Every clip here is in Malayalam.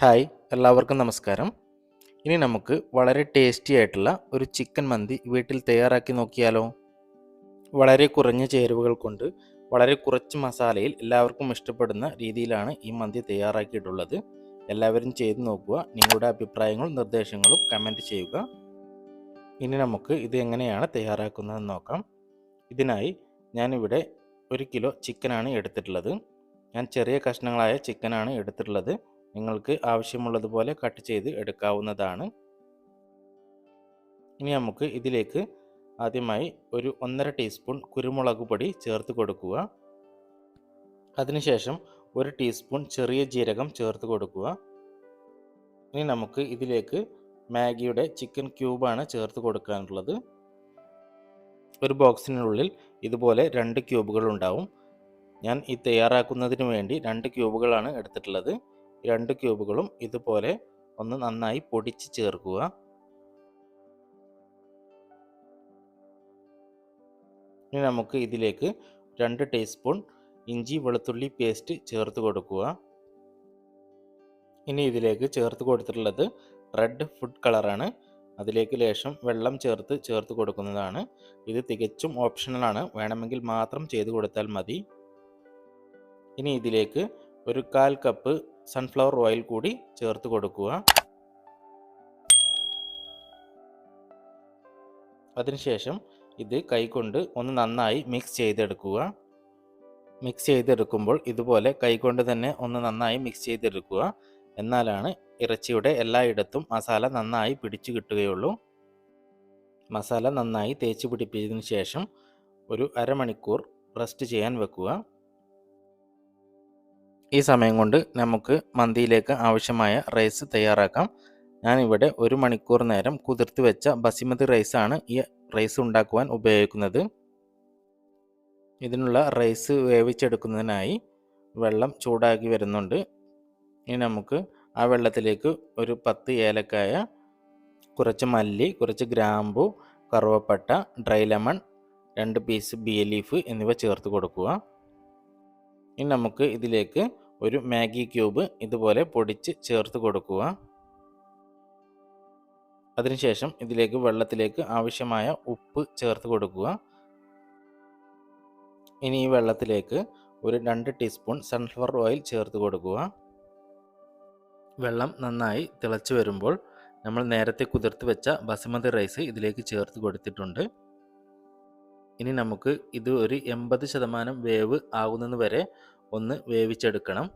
ഹായ് എല്ലാവർക്കും നമസ്കാരം. ഇനി നമുക്ക് വളരെ ടേസ്റ്റി ആയിട്ടുള്ള ഒരു ചിക്കൻ മന്തി വീട്ടിൽ തയ്യാറാക്കി നോക്കിയാലോ? വളരെ കുറഞ്ഞ ചേരുവകൾ കൊണ്ട് വളരെ കുറച്ച് മസാലയിൽ എല്ലാവർക്കും ഇഷ്ടപ്പെടുന്ന രീതിയിലാണ് ഈ മന്തി തയ്യാറാക്കിയിട്ടുള്ളത്. എല്ലാവരും ചെയ്ത് നോക്കുക. നിങ്ങളുടെ അഭിപ്രായങ്ങളും നിർദ്ദേശങ്ങളും കമന്റ് ചെയ്യുക. ഇനി നമുക്ക് ഇത് എങ്ങനെയാണ് തയ്യാറാക്കുന്നതെന്ന് നോക്കാം. ഇതിനായി ഞാനിവിടെ ഒരു കിലോ ചിക്കനാണ് എടുത്തിട്ടുള്ളത്. ഞാൻ ചെറിയ കഷ്ണങ്ങളായ ചിക്കനാണ് എടുത്തിട്ടുള്ളത്. നിങ്ങൾക്ക് ആവശ്യമുള്ളതുപോലെ കട്ട് ചെയ്ത് എടുക്കാവുന്നതാണ്. ഇനി നമുക്ക് ഇതിലേക്ക് ആദ്യമായി ഒരു ഒന്നര ടീസ്പൂൺ കുരുമുളക് പൊടി ചേർത്ത് കൊടുക്കുക. അതിനുശേഷം ഒരു ടീസ്പൂൺ ചെറിയ ജീരകം ചേർത്ത് കൊടുക്കുക. ഇനി നമുക്ക് ഇതിലേക്ക് മാഗിയുടെ ചിക്കൻ ക്യൂബാണ് ചേർത്ത് കൊടുക്കാനുള്ളത്. ഒരു ബോക്സിനുള്ളിൽ ഇതുപോലെ രണ്ട് ക്യൂബുകൾ ഉണ്ടാവും. ഞാൻ ഈ തയ്യാറാക്കുന്നതിന് വേണ്ടി രണ്ട് ക്യൂബുകളാണ് എടുത്തിട്ടുള്ളത്. രണ്ട് ക്യൂബുകളും ഇതുപോലെ ഒന്ന് നന്നായി പൊടിച്ച് ചേർക്കുക. ഇനി നമുക്ക് ഇതിലേക്ക് രണ്ട് ടീസ്പൂൺ ഇഞ്ചി വെളുത്തുള്ളി പേസ്റ്റ് ചേർത്ത് കൊടുക്കുക. ഇനി ഇതിലേക്ക് ചേർത്ത് കൊടുത്തിട്ടുള്ളത് റെഡ് ഫുഡ് കളറാണ്. അതിലേക്ക് ലേശം വെള്ളം ചേർത്ത് ചേർത്ത് കൊടുക്കുന്നതാണ്. ഇത് തികച്ചും ഓപ്ഷണലാണ്. വേണമെങ്കിൽ മാത്രം ചെയ്ത് കൊടുത്താൽ മതി. ഇനി ഇതിലേക്ക് ഒരു കാൽ കപ്പ് സൺഫ്ലവർ ഓയിൽ കൂടി ചേർത്ത് കൊടുക്കുക. അതിനുശേഷം ഇത് കൈകൊണ്ട് ഒന്ന് നന്നായി മിക്സ് ചെയ്തെടുക്കുക. മിക്സ് ചെയ്തെടുക്കുമ്പോൾ ഇതുപോലെ കൈകൊണ്ട് തന്നെ ഒന്ന് നന്നായി മിക്സ് ചെയ്തെടുക്കുക. എന്നാലാണ് ഇറച്ചിയുടെ എല്ലായിടത്തും മസാല നന്നായി പിടിച്ചു കിട്ടുകയുള്ളൂ. മസാല നന്നായി തേച്ച് പിടിപ്പിച്ചതിന് ശേഷം ഒരു അരമണിക്കൂർ റെസ്റ്റ് ചെയ്യാൻ വെക്കുക. ഈ സമയം കൊണ്ട് നമുക്ക് മന്തിയിലേക്ക് ആവശ്യമായ റൈസ് തയ്യാറാക്കാം. ഞാനിവിടെ ഒരു മണിക്കൂർ നേരം കുതിർത്ത് വെച്ച ബസിമതി റൈസാണ് ഈ റൈസ് ഉണ്ടാക്കുവാൻ ഉപയോഗിക്കുന്നത്. ഇതിനുള്ള റൈസ് വേവിച്ചെടുക്കുന്നതിനായി വെള്ളം ചൂടാക്കി വരുന്നുണ്ട്. ഇനി നമുക്ക് ആ വെള്ളത്തിലേക്ക് ഒരു പത്ത് ഏലക്കായ കുറച്ച് മല്ലി കുറച്ച് ഗ്രാമ്പു കറുവപ്പട്ട ഡ്രൈ ലെമൺ രണ്ട് പീസ് ബിയ ലീഫ് എന്നിവ ചേർത്ത് കൊടുക്കുക. ഇനി നമുക്ക് ഇതിലേക്ക് ഒരു മാഗി ക്യൂബ് ഇതുപോലെ പൊടിച്ച് ചേർത്ത് കൊടുക്കുക. അതിനുശേഷം ഇതിലേക്ക് വെള്ളത്തിലേക്ക് ആവശ്യമായ ഉപ്പ് ചേർത്ത് കൊടുക്കുക. ഇനി ഈ വെള്ളത്തിലേക്ക് ഒരു രണ്ട് ടീസ്പൂൺ സൺഫ്ലവർ ഓയിൽ ചേർത്ത് കൊടുക്കുക. വെള്ളം നന്നായി തിളച്ചു വരുമ്പോൾ നമ്മൾ നേരത്തെ കുതിർത്ത് വെച്ച ബസുമതി റൈസ് ഇതിലേക്ക് ചേർത്ത് കൊടുത്തിട്ടുണ്ട്. ഇനി നമുക്ക് ഇത് ഒരു എൺപത് ശതമാനം വേവ് ആകുന്നത് വരെ ഒന്ന് വേവിച്ചെടുക്കണം.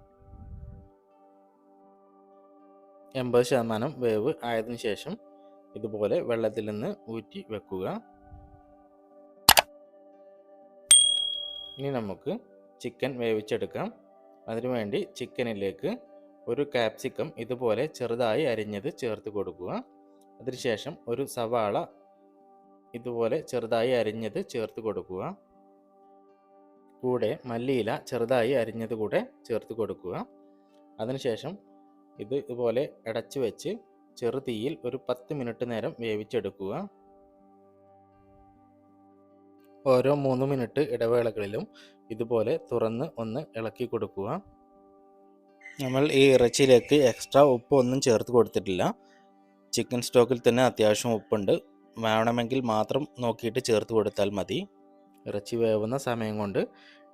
എൺപത് ശതമാനം വേവ് ആയതിനു ശേഷം ഇതുപോലെ വെള്ളത്തിൽ നിന്ന് ഊറ്റി വെക്കുക. ഇനി നമുക്ക് ചിക്കൻ വേവിച്ചെടുക്കാം. അതിനുവേണ്ടി ചിക്കനിലേക്ക് ഒരു കാപ്സിക്കം ഇതുപോലെ ചെറുതായി അരിഞ്ഞത് ചേർത്ത് കൊടുക്കുക. അതിനുശേഷം ഒരു സവാള ഇതുപോലെ ചെറുതായി അരിഞ്ഞത് ചേർത്ത് കൊടുക്കുക. കൂടെ മല്ലിയില ചെറുതായി അരിഞ്ഞത് കൂടെ ചേർത്ത് കൊടുക്കുക. അതിനുശേഷം ഇത് ഇതുപോലെ അടച്ചു വെച്ച് ചെറു തീയിൽ ഒരു പത്ത് മിനിറ്റ് നേരം വേവിച്ചെടുക്കുക. ഓരോ മൂന്ന് മിനിറ്റ് ഇടവേളകളിലും ഇതുപോലെ തുറന്ന് ഒന്ന് ഇളക്കി കൊടുക്കുക. നമ്മൾ ഈ ഇറച്ചിയിലേക്ക് എക്സ്ട്രാ ഉപ്പ് ഒന്നും ചേർത്ത് കൊടുത്തിട്ടില്ല. ചിക്കൻ സ്റ്റോക്കിൽ തന്നെ അത്യാവശ്യം ഉപ്പുണ്ട്. വേണമെങ്കിൽ മാത്രം നോക്കിയിട്ട് ചേർത്ത് കൊടുത്താൽ മതി. ഇറച്ചി വേവുന്ന സമയം കൊണ്ട്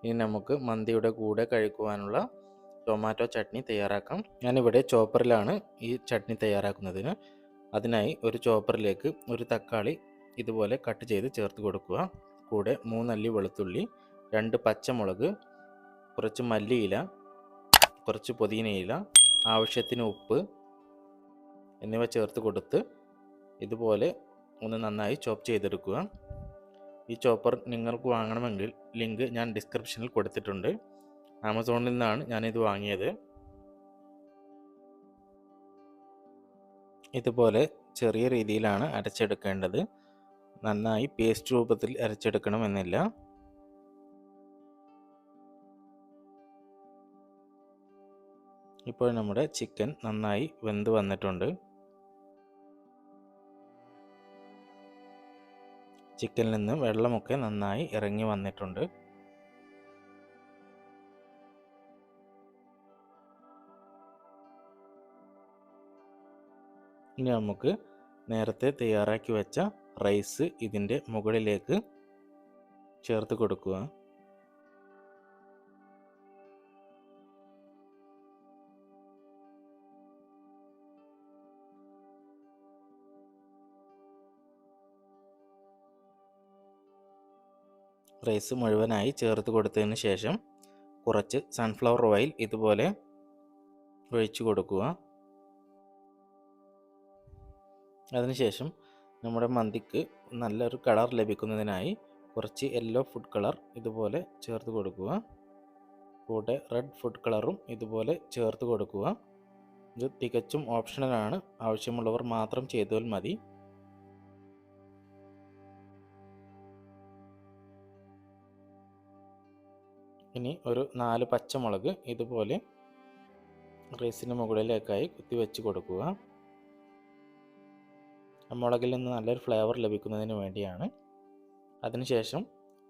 ഇനി നമുക്ക് മന്തിയുടെ കൂടെ കഴിക്കുവാനുള്ള ടൊമാറ്റോ ചട്നി തയ്യാറാക്കാം. ഞാനിവിടെ ചോപ്പറിലാണ് ഈ ചട്നി തയ്യാറാക്കുന്നതിന്. അതിനായി ഒരു ചോപ്പറിലേക്ക് ഒരു തക്കാളി ഇതുപോലെ കട്ട് ചെയ്ത് ചേർത്ത് കൊടുക്കുക. കൂടെ മൂന്നല്ലി വെളുത്തുള്ളി രണ്ട് പച്ചമുളക് കുറച്ച് മല്ലിയില കുറച്ച് പുതിനയില ആവശ്യത്തിന് ഉപ്പ് എന്നിവ ചേർത്ത് കൊടുത്ത് ഇതുപോലെ ഒന്ന് നന്നായി ചോപ്പ് ചെയ്തെടുക്കുക. ഈ ചോപ്പർ നിങ്ങൾക്ക് വാങ്ങണമെങ്കിൽ ലിങ്ക് ഞാൻ ഡിസ്ക്രിപ്ഷനിൽ കൊടുത്തിട്ടുണ്ട്. ആമസോണിൽ നിന്നാണ് ഞാനിത് വാങ്ങിയത്. ഇതുപോലെ ചെറിയ രീതിയിലാണ് അരച്ചെടുക്കേണ്ടത്. നന്നായി പേസ്റ്റ് രൂപത്തിൽ അരച്ചെടുക്കണമെന്നില്ല. ഇപ്പോൾ നമ്മുടെ ചിക്കൻ നന്നായി വെന്ത് വന്നിട്ടുണ്ട്. ചിക്കനിൽ നിന്ന് വെള്ളമൊക്കെ നന്നായി ഇറങ്ങി വന്നിട്ടുണ്ട്. ഇനി നമുക്ക് നേരത്തെ തയ്യാറാക്കി വെച്ച റൈസ് ഇതിന്റെ മുകളിലേക്ക് ചേർത്ത് കൊടുക്കുക. റൈസ് മുഴുവനായി ചേർത്ത് കൊടുത്തതിന് ശേഷം കുറച്ച് സൺഫ്ലവർ ഓയിൽ ഇതുപോലെ ഒഴിച്ചു കൊടുക്കുക. അതിനുശേഷം നമ്മുടെ മന്തിക്ക് നല്ലൊരു കളർ ലഭിക്കുന്നതിനായി കുറച്ച് യെല്ലോ ഫുഡ് കളർ ഇതുപോലെ ചേർത്ത് കൊടുക്കുക. കൂടെ റെഡ് ഫുഡ് കളറും ഇതുപോലെ ചേർത്ത് കൊടുക്കുക. ഇത് തികച്ചും ഓപ്ഷണലാണ് ആവശ്യമുള്ളവർ മാത്രം ചെയ്താൽ മതി. ഇനി ഒരു നാല് പച്ചമുളക് ഇതുപോലെ റൈസിന് മുകളിലേക്കായി കുത്തി വെച്ച് കൊടുക്കുക. മുളകിൽ നിന്ന് നല്ലൊരു ഫ്ലേവർ ലഭിക്കുന്നതിന് വേണ്ടിയാണ്. അതിനുശേഷം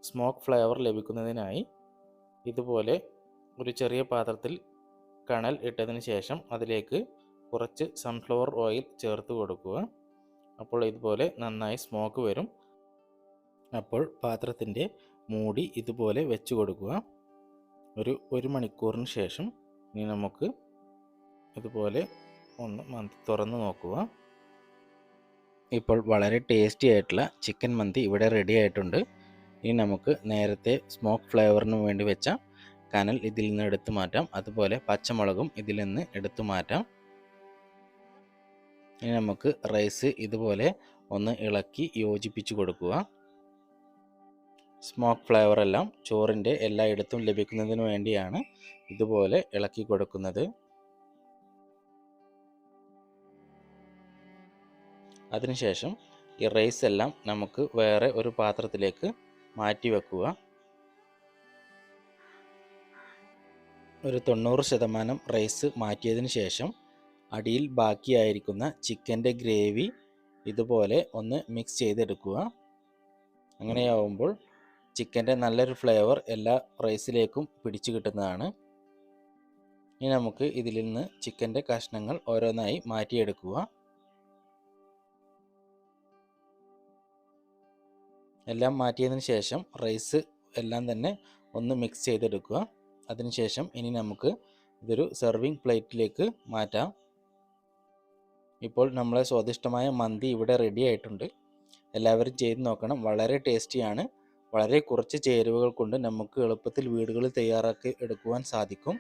സ്മോക്ക് ഫ്ലേവർ ലഭിക്കുന്നതിനായി ഇതുപോലെ ഒരു ചെറിയ പാത്രത്തിൽ കണൽ ഇട്ടതിന് ശേഷം അതിലേക്ക് കുറച്ച് സൺഫ്ലവർ ഓയിൽ ചേർത്ത് കൊടുക്കുക. അപ്പോൾ ഇതുപോലെ നന്നായി സ്മോക്ക് വരും. അപ്പോൾ പാത്രത്തിന്റെ മൂടി ഇതുപോലെ വെച്ച് കൊടുക്കുക. ഒരു ഒരു മണിക്കൂറിന് ശേഷം ഇനി നമുക്ക് ഇതുപോലെ ഒന്ന് മന്തി തുറന്ന് നോക്കുക. ഇപ്പോൾ വളരെ ടേസ്റ്റി ആയിട്ടുള്ള ചിക്കൻ മന്തി ഇവിടെ റെഡി ആയിട്ടുണ്ട്. ഇനി നമുക്ക് നേരത്തെ സ്മോക്ക് ഫ്ലേവറിന് വേണ്ടി വെച്ച കനൽ ഇതിൽ നിന്ന് എടുത്തു മാറ്റാം. അതുപോലെ പച്ചമുളകും ഇതിൽ നിന്ന് എടുത്തു മാറ്റാം. ഇനി നമുക്ക് റൈസ് ഇതുപോലെ ഒന്ന് ഇളക്കി യോജിപ്പിച്ച് കൊടുക്കുക. സ്മോക്ക് ഫ്ലേവർ എല്ലാം ചോറിന്റെ എല്ലായിടത്തും ലഭിക്കുന്നതിന് വേണ്ടിയാണ് ഇതുപോലെ ഇളക്കി കൊടുക്കുന്നത്. അതിനുശേഷം ഈ റൈസ് എല്ലാം നമുക്ക് വേറെ ഒരു പാത്രത്തിലേക്ക് മാറ്റി വെക്കുക. ഒരു തൊണ്ണൂറ് ശതമാനം റൈസ് മാറ്റിയതിന് ശേഷം അടിയിൽ ബാക്കിയായിരിക്കുന്ന ചിക്കന്റെ ഗ്രേവി ഇതുപോലെ ഒന്ന് മിക്സ് ചെയ്തെടുക്കുക. അങ്ങനെയാവുമ്പോൾ ചിക്കന്റെ നല്ലൊരു ഫ്ലേവർ എല്ലാ റൈസിലേക്കും പിടിച്ചു കിട്ടുന്നതാണ്. ഇനി നമുക്ക് ഇതിൽ നിന്ന് ചിക്കന്റെ കഷ്ണങ്ങൾ ഓരോന്നായി മാറ്റിയെടുക്കുക. എല്ലാം മാറ്റിയതിന് ശേഷം റൈസ് എല്ലാം തന്നെ ഒന്ന് മിക്സ് ചെയ്തെടുക്കുക. അതിനുശേഷം ഇനി നമുക്ക് ഇതൊരു സെർവിങ് പ്ലേറ്റിലേക്ക് മാറ്റാം. ഇപ്പോൾ നമ്മളെ സ്വാദിഷ്ടമായ മന്തി ഇവിടെ റെഡി ആയിട്ടുണ്ട്. എല്ലാവരും ചെയ്ത് നോക്കണം. വളരെ ടേസ്റ്റിയാണ് വളരെ കുറച്ച് ചേരുവകൾ കൊണ്ട് നമുക്ക് എളുപ്പത്തിൽ വീടുകളിൽ തയ്യാറാക്കി എടുക്കുവാൻ സാധിക്കും.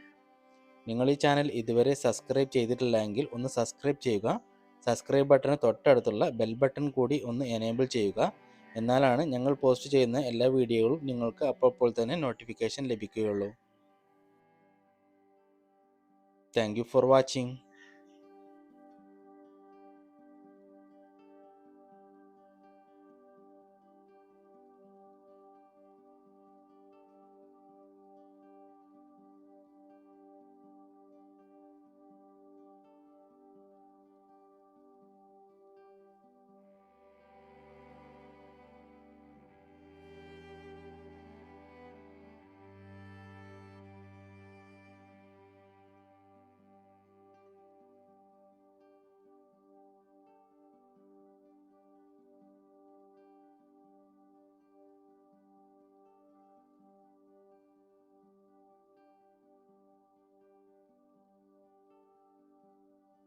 നിങ്ങൾ ഈ ചാനൽ ഇതുവരെ സബ്സ്ക്രൈബ് ചെയ്തിട്ടില്ലെങ്കിൽ ഒന്ന് സബ്സ്ക്രൈബ് ചെയ്യുക. സബ്സ്ക്രൈബ് ബട്ടന് തൊട്ടടുത്തുള്ള ബെൽ ബട്ടൺ കൂടി ഒന്ന് എനേബിൾ ചെയ്യുക. എന്നാലാണ് ഞങ്ങൾ പോസ്റ്റ് ചെയ്യുന്ന എല്ലാ വീഡിയോകളും നിങ്ങൾക്ക് അപ്പോൾ തന്നെ നോട്ടിഫിക്കേഷൻ ലഭിക്കുകയുള്ളൂ. Thank for watching.